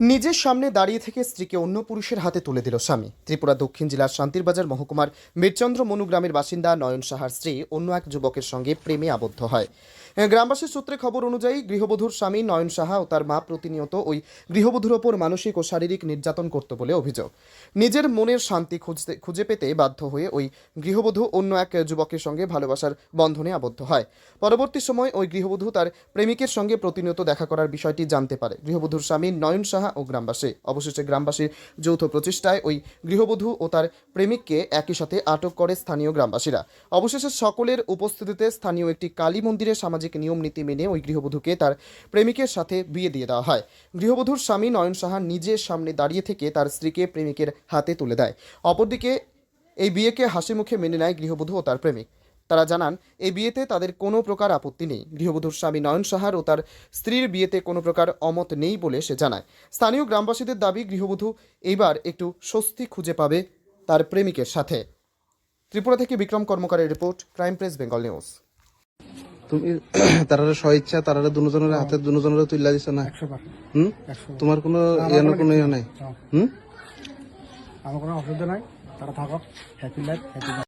নিজের সামনে দাঁড়িয়ে থেকে স্ত্রীকে অন্য পুরুষের হাতে তুলে দিল স্বামী। ত্রিপুরা দক্ষিণ জেলার শান্তিরবাজার মহকুমার মীরচন্দ্র মনু গ্রামের বাসিন্দা নয়ন সাহার স্ত্রী অন্য এক যুবকের সঙ্গে প্রেমে আবদ্ধ হয়। গ্রামবাসীর সূত্রে খবর অনুযায়ী গৃহবধূর স্বামী নয়ন সাহা ও তার মা প্রতিনিয়ত ওই গৃহবধূর ওপর মানসিক ও শারীরিক নির্যাতন করত বলে অভিযোগ। নিজের মনের শান্তি খুঁজতে খুঁজে পেতে বাধ্য হয়ে ওই গৃহবধূ অন্য এক যুবকের সঙ্গে ভালোবাসার বন্ধনে আবদ্ধ হয়। পরবর্তী সময় ওই গৃহবধূ তার প্রেমিকের সঙ্গে প্রতিনিয়ত দেখা করার বিষয়টি জানতে পারে। গৃহবধূর স্বামী নয়ন সাহা ও গ্রামবাসী। অবশেষে গ্রামবাসীর যৌথ প্রচেষ্টায় ওই গৃহবধূ ও তার প্রেমিককে একই সাথে আটক করে স্থানীয় গ্রামবাসীরা। অবশেষে সকলের উপস্থিতিতে স্থানীয় একটি কালী মন্দিরে সামাজিক নিয়ম নীতি মেনে ওই গৃহবধূকে তার প্রেমিকের সাথে বিয়ে দিয়ে দেওয়া হয়। গৃহবধূর স্বামী নয়ন সাহা নিজের সামনে দাঁড়িয়ে থেকে তার স্ত্রীকে প্রেমিকের হাতে তুলে দেয়। অপরদিকে এই বিয়েকে হাসি মুখে মেনে নেয় গৃহবধূ ও তার প্রেমিক। তারা জানান, এই বিয়েতে তাদের কোনো প্রকার আপত্তি নেই। গৃহবধূর স্বামী নয়ন সাহার ও তার স্ত্রীর বিয়েতে কোনো প্রকার অমত নেই বলে সে জানায়। স্থানীয় গ্রামবাসীদের দাবি, গৃহবধূ এইবার একটু স্বস্তি খুঁজে পাবে তার প্রেমিকের সাথে। ত্রিপুরা থেকে Bikram কর্মকারের report, crime press, Bengal news. তুমি তারারে স্বইচ্ছা তারারে দুজনের হাতে দুজনের তুইলা দিছ না? হুম? তোমার কোনো আমার কোনো ইয়া নাই। নাই? হুম? আমার কোনো অসুবিধা নাই। তারা থাকো হ্যাপি লাইফ হ্যাপি